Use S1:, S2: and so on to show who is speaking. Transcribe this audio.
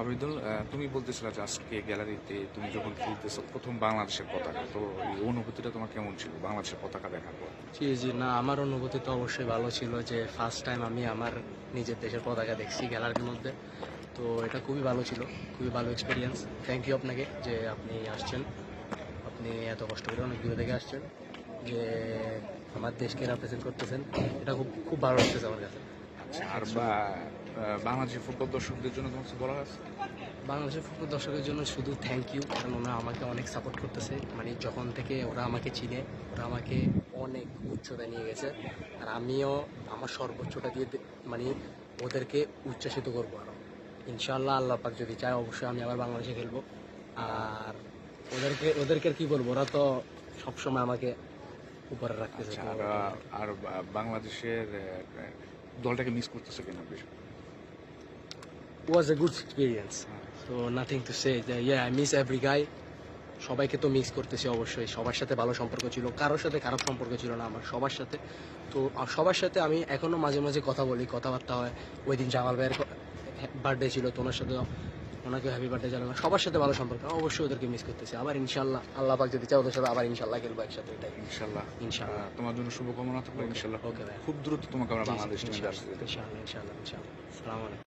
S1: হাবিদুল তুমি বলতেছিলে যে আজকে গ্যালারিতে তুমি যখন খেলতেছো প্রথম বাংলাদেশের পতাকা তো এই অনুভূতিটা তোমার কেমন ছিল? বাংলাদেশের পতাকা দেখার পর।
S2: জি জি না আমার অনুভূতি তো অবশ্যই ভালো ছিল যে ফার্স্ট টাইম আমি আমার নিজের দেশের পতাকা দেখছি গ্যালারির মধ্যে। তো এটা খুবই ভালো ছিল খুবই ভালো এক্সপিরিয়েন্স থ্যাংক ইউ আপনাকে যে আপনি আসছেন। আপনি এত কষ্ট করে অনেক দূরে থেকে আসছেন যে আমার দেশকে রিপ্রেজেন্ট করতেছেন। এটা খুব খুব ভালো লাগতেছে আমার কাছে।
S1: আচ্ছা আর বা বাংলাদেশের ফুটবল দর্শকদের জন্য তোমার কিছু বলা আছে?
S2: বাংলাদেশের ফুটবল দর্শকের জন্য শুধু থ্যাংক ইউ কারণ ওরা আমাকে অনেক সাপোর্ট করতেছে। মানে যখন থেকে ওরা আমাকে চিনে ওরা আমাকে অনেক উচ্চতায় নিয়ে গেছে। আর আমিও আমার সর্বোচ্চটা দিয়ে মানে ওদেরকে উচ্ছ্বাসিত করব আরও ইনশাল্লাহ আল্লাহ পাক যদি চায় অবশ্যই আমি আবার বাংলাদেশে খেলব। আর ওদেরকে ওদেরকে আর কী বলব ওরা তো সবসময় আমাকে উপরে রাখতেছে।
S1: আচ্ছা আর আর বাংলাদেশের দলটাকে মিস করতেছো কিনা বেশ?
S2: A good experience so nothing to say যে ইয়ে আই মিস এভরি গাই সবাইকে তো মিস করতেছি অবশ্যই। সবার সাথে ভালো সম্পর্ক ছিল। কারোর সাথে খারাপ সম্পর্ক ছিল না আমার সবার সাথে। তো সবার সাথে আমি এখনও মাঝে মাঝে কথা বলি কথাবার্তা হয়। ওই দিন জামাল ভাইয়ের বার্থডে ছিল তো ওনার সাথে ওনাকে হ্যাপি বার্থডে জানালাম। সবার সাথে ভালো সম্পর্ক অবশ্যই ওদেরকে মিস করতেছি। আবার ইনশাল্লাহ আল্লাহ পাক যদি চায় ওদের সাথে আবার ইনশাল্লাহ খেলব একসাথে এটাই।
S1: ইনশাল্লাহ।
S2: ইনশাল্লাহ।
S1: তোমার জন্য শুভকামনা থাকল ইনশাল্লাহ।
S2: ওকে ভাই
S1: খুব দ্রুত তোমাকে আমরা বাংলাদেশ
S2: ইনশাল্লাহ। ইনশাল্লাহ ইনশাল্লাহ ইনশাল্লাহ। আসসালামু আলাইকুম।